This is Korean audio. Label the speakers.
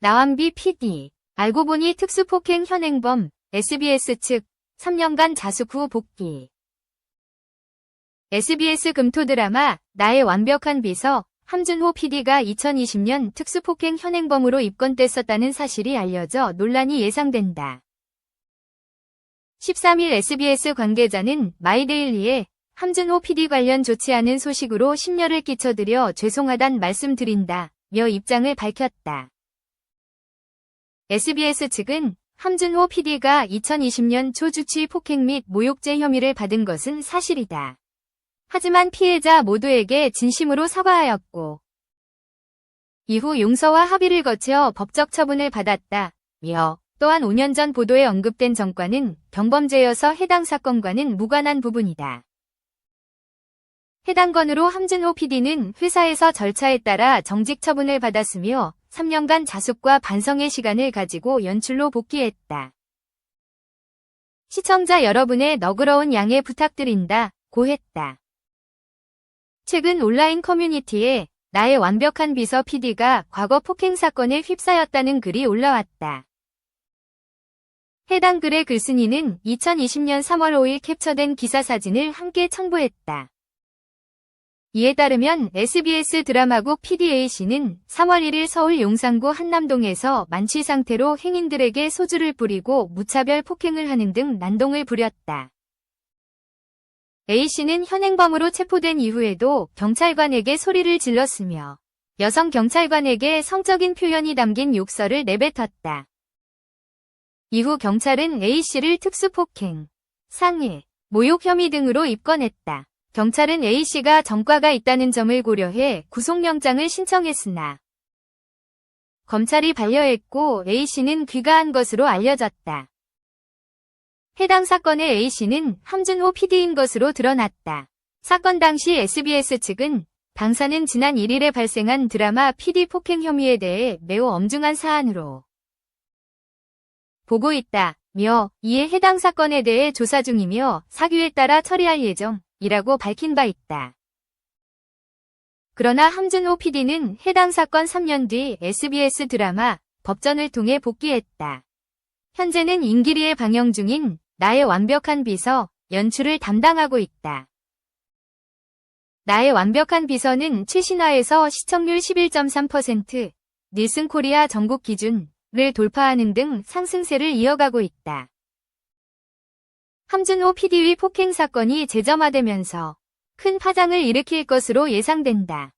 Speaker 1: 나완비 PD. 알고 보니 특수폭행 현행범, SBS 측, 3년간 자숙 후 복귀. SBS 금토 드라마, 나의 완벽한 비서, 함준호 PD가 2020년 특수폭행 현행범으로 입건됐었다는 사실이 알려져 논란이 예상된다. 13일 SBS 관계자는 마이데일리에 함준호 PD 관련 좋지 않은 소식으로 심려를 끼쳐드려 죄송하단 말씀드린다. 며 입장을 밝혔다. SBS 측은 함준호 PD가 2020년 초 주치 폭행 및 모욕죄 혐의를 받은 것은 사실이다. 하지만 피해자 모두에게 진심으로 사과하였고, 이후 용서와 합의를 거쳐 법적 처분을 받았다. 며 또한 5년 전 보도에 언급된 정과는 경범죄여서 해당 사건과는 무관한 부분이다. 해당 건으로 함준호 PD는 회사에서 절차에 따라 정직 처분을 받았으며 3년간 자숙과 반성의 시간을 가지고 연출로 복귀했다. 시청자 여러분의 너그러운 양해 부탁드린다. 고 했다. 최근 온라인 커뮤니티에 나의 완벽한 비서 PD가 과거 폭행 사건에 휩싸였다는 글이 올라왔다. 해당 글의 글쓴이는 2020년 3월 5일 캡처된 기사 사진을 함께 첨부했다. 이에 따르면 SBS 드라마국 PDAC는 3월 1일 서울 용산구 한남동에서 만취 상태로 행인들에게 소주를 뿌리고 무차별 폭행을 하는 등 난동을 부렸다. A씨는 현행범으로 체포된 이후에도 경찰관에게 소리를 질렀으며 여성 경찰관에게 성적인 표현이 담긴 욕설을 내뱉었다. 이후 경찰은 A씨를 특수폭행, 상해, 모욕 혐의 등으로 입건했다. 경찰은 A씨가 전과가 있다는 점을 고려해 구속영장을 신청했으나 검찰이 반려했고 A씨는 귀가한 것으로 알려졌다. 해당 사건의 A씨는 함준호 PD인 것으로 드러났다. 사건 당시 SBS 측은 당사는 지난 1일에 발생한 드라마 PD 폭행 혐의에 대해 매우 엄중한 사안으로 보고 있다. 며 이에 해당 사건에 대해 조사 중이며 사규에 따라 처리할 예정 이라고 밝힌 바 있다. 그러나 함준호 PD는 해당 사건 3년 뒤 SBS 드라마 법전을 통해 복귀했다. 현재는 임기리에 방영 중인 나의 완벽한 비서 연출을 담당하고 있다. 나의 완벽한 비서는 최신화에서 시청률 11.3%, 닐슨 코리아 전국 기준을 돌파하는 등 상승세를 이어가고 있다. 함준호 PD의 폭행 사건이 재점화되면서 큰 파장을 일으킬 것으로 예상된다.